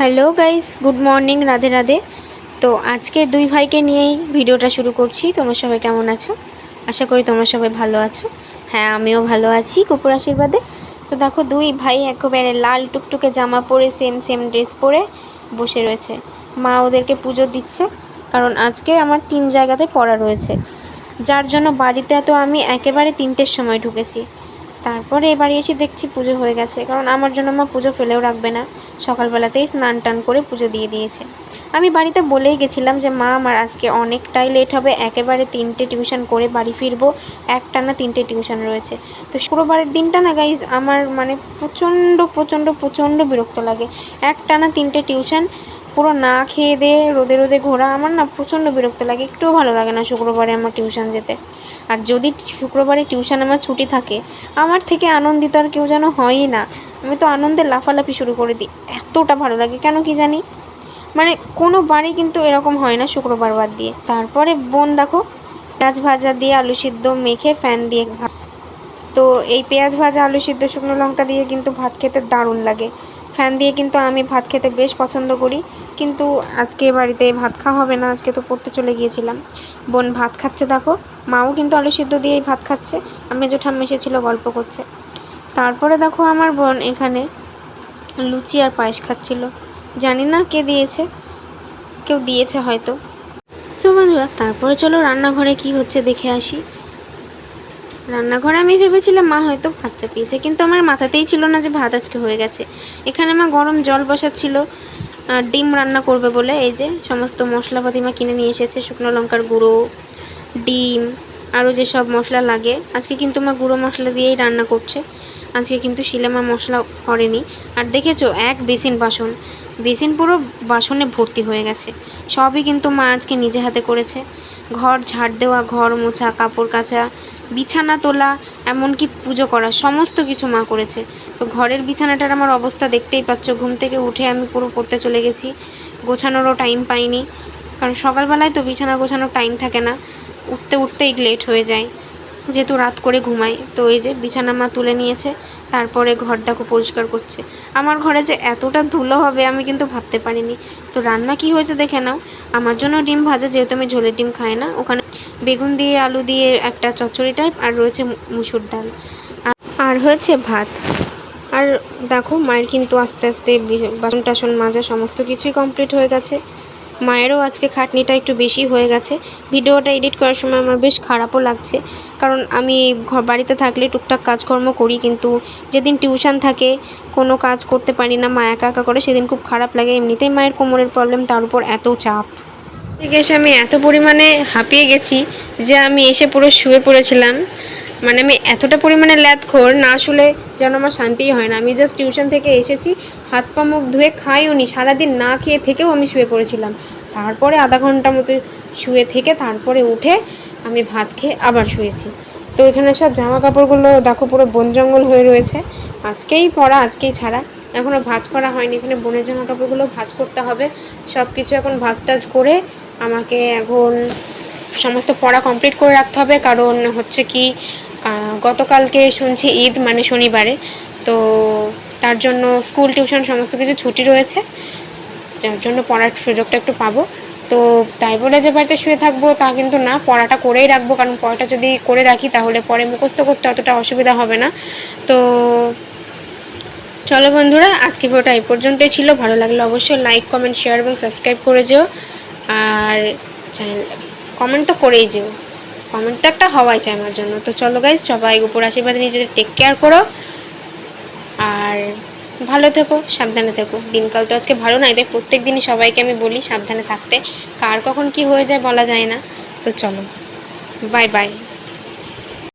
Hello guys, good morning, Radhe Radhe. তো আজকে দুই ভাইকে নিয়েই ভিডিওটা শুরু করছি। তোমরা সবাই কেমন আছো? আশা করি তোমরা সবাই ভালো আছো। হ্যাঁ আমিও ভালো আছি কুকুর আশীর্বাদে। তো দেখো, দুই ভাই একেবারে লাল টুকটুকে জামা পরে সেম সেম ড্রেস পরে বসে রয়েছে। মা ওদেরকে পুজো দিচ্ছে, কারণ আজকে আমার তিন জায়গাতে পড়া রয়েছে। যার জন্য বাড়িতে তো আমি একেবারে তিনটের সময় ঢুকেছি। তারপরে এবারে এসে দেখছি পুজো হয়ে গেছে, কারণ আমার জন্য মা পুজো ফেলেও রাখবে না। সকালবেলাতেই স্নান টান করে পুজো দিয়ে দিয়েছে। আমি বাড়িতে বলেই গেছিলাম যে, মা, আমার আজকে অনেকটাই লেট হবে, একেবারে তিনটে টিউশন করে বাড়ি ফিরবো, একটানা তিনটে টিউশন রয়েছে। তো শুক্রবারের দিনটা না গাইজ আমার মানে প্রচণ্ড প্রচণ্ড প্রচণ্ড বিরক্ত লাগে। একটানা তিনটে টিউশন পুরো না খেয়ে দিয়ে রোদে রোদে ঘোরা আমার না প্রচণ্ড বিরক্ত লাগে, একটুও ভালো লাগে না শুক্রবারে আমার টিউশন যেতে। আর যদি শুক্রবারে টিউশন আমার ছুটি থাকে, আমার থেকে আনন্দিত আর কেউ যেন হয়ই না। আমি তো আনন্দে লাফালাফি শুরু করে দিই, এতটা ভালো লাগে কেন কি জানি? মানে কোনো বাড়ি কিন্তু এরকম হয় না শুক্রবার বাদ দিয়ে। তারপরে বোন দেখো, পেঁয়াজ ভাজা দিয়ে আলু সিদ্ধ মেখে ফ্যান দিয়ে ভাত তো এই পেঁয়াজ ভাজা, আলু সিদ্ধ, শুকনো লঙ্কা দিয়ে কিন্তু ভাত খেতে দারুণ লাগে। ফ্যান দিয়ে কিন্তু আমি ভাত খেতে বেশ পছন্দ করি। কিন্তু আজকে বাড়িতে ভাত খাওয়া হবে না, আজকে তো পড়তে চলে গিয়েছিলাম। বোন ভাত খাচ্ছে দেখো, মাও কিন্তু আলু সিদ্ধ দিয়েই ভাত খাচ্ছে আর মেজো ঠাম্মা এসেছিল গল্প করছে। তারপরে দেখো আমার বোন এখানে লুচি আর পায়েস খাচ্ছিল। জানি না কে দিয়েছে, কেউ দিয়েছে হয়তো। সো বন্ধুরা, তারপরে চলো রান্নাঘরে কি হচ্ছে দেখে আসি। রান্নাঘরে আমি ভেবেছিলাম মা হয়তো ভাত চাপিয়েছে, কিন্তু আমার মাথাতেই ছিল না যে ভাত আজকে হয়ে গেছে। এখানে মা গরম জল বসাচ্ছিল ডিম রান্না করবে বলে, এই যে সমস্ত মশলাপাতি মা কিনে নিয়ে এসেছে, শুকনো লঙ্কার গুঁড়ো, ডিম, আরও যেসব মশলা লাগে। আজকে কিন্তু মা গুঁড়ো মশলা দিয়েই রান্না করছে। আজকে কিন্তু শিলামা মশলা করেনি। আর দেখেছ, এক বেসিন বাসন। বেসিন পুরো বাসনে ভর্তি হয়ে গেছে। সবই কিন্তু মা আজকে নিজে হাতে করেছে। ঘর ঝাড় দেওয়া, ঘর মোছা, কাপড় কাচা বিছানা তোলা, এমনকি পুজো করা, সমস্ত কিছু মা করেছে। তো ঘরের বিছানাটার আমার অবস্থা দেখতেই পাচ্ছ। ঘুম থেকে উঠে আমি পুরো পড়তে চলে গেছি। গোছানোরও টাইম পাইনি। কারণ সকালবেলায় তো বিছানা গোছানোর টাইম থাকে না। উঠতে উঠতেই লেট হয়ে যায়। যেহেতু রাত করে ঘুমাই, তো এই যে বিছানা মা তুলে নিয়েছে, তারপরে ঘর দেখো পরিষ্কার করছে। আমার ঘরে যে এতটা ধুলো হবে আমি কিন্তু ভাবতে পারিনি। তো রান্না কি হয়েছে দেখে নাও। আমার জন্য ডিম ভাজা, যেহেতু আমি ঝোলের ডিম খাই না, ওখানে বেগুন দিয়ে, আলু দিয়ে একটা চচ্চড়ি টাইপ আর রয়েছে মুসুর ডাল। আর হয়েছে ভাত। আর দেখো, মায়ের কিন্তু আস্তে আস্তে বাসন টাসন মাজা, সমস্ত কিছুই কমপ্লিট হয়ে গেছে। মায়েরও আজকে খাটনিটা একটু বেশি হয়ে গেছে। ভিডিওটা এডিট করার সময় আমার বেশ খারাপও লাগছে। কারণ আমি ঘর বাড়িতে থাকলে টুকটাক কাজকর্ম করি, কিন্তু যেদিন টিউশন থাকে, কোনো কাজ করতে পারি না, মা একা একা করে, সেদিন খুব খারাপ লাগে। এমনিতেই মায়ের কোমরের প্রবলেম তার উপর এত চাপ। এসে আমি এত পরিমাণে হাঁপিয়ে গেছি যে আমি এসে পুরো শুয়ে পড়েছিলাম। মানে আমি এতটা পরিমাণে ল্যাদখোর, না শুলে যেন আমার শান্তিই হয় না। আমি জাস্ট টিউশন থেকে এসেছি, হাত পা মুখ ধুয়ে খাইও নি সারাদিন না খেয়ে থেকেও আমি শুয়ে পড়েছিলাম। তারপরে আধা ঘণ্টা মতো শুয়ে থেকে তারপরে উঠে আমি ভাত খেয়ে আবার শুয়েছি। তো এখানে সব জামা কাপড়গুলো দেখো পুরো বন জঙ্গল হয়ে রয়েছে। আজকেই পরা আজকেই ছাড়া। এখনও ভাজ করা হয়নি, এখানে বনের জামা কাপড়গুলো ভাজ করতে হবে। সব কিছু এখন ভাজ টাজ করে আমাকে এখন সমস্ত পড়া কমপ্লিট করে রাখতে হবে। কারণ হচ্ছে কি গতকালকে শুনছি ঈদ মানে শনিবারে। তো তার জন্য স্কুল, টিউশন সমস্ত কিছু ছুটি রয়েছে। যার জন্য পড়ার সুযোগটা একটু পাবো। তো তাই বলে যে বাড়িতে শুয়ে থাকব তা কিন্তু না, পড়াটা করেই রাখব। কারণ পড়াটা যদি করে রাখি, তাহলে পরে মুখস্থ করতে অতটা অসুবিধা হবে না। তো চলো বন্ধুরা, আজকে ভিডিওটা এই পর্যন্তই ছিল। ভালো লাগলে অবশ্যই লাইক, কমেন্ট শেয়ার এবং সাবস্ক্রাইব করে যেও। আর চ্যানেল কমেন্ট তো করেই যেও। কমেন্ট তো একটা হওয়াই চাই আমার জন্য। তো চলো গাইজ সবাই উপর আশীর্বাদ নিজেদের টেক কেয়ার করো। আর ভালো থেকো, সাবধানে থেকো। দিনকাল তো আজকে ভালো না এদের প্রত্যেক দিনই সবাইকে আমি বলি সাবধানে থাকতে। কার কখন কি হয়ে যায় বলা যায় না। তো চলো বাই বাই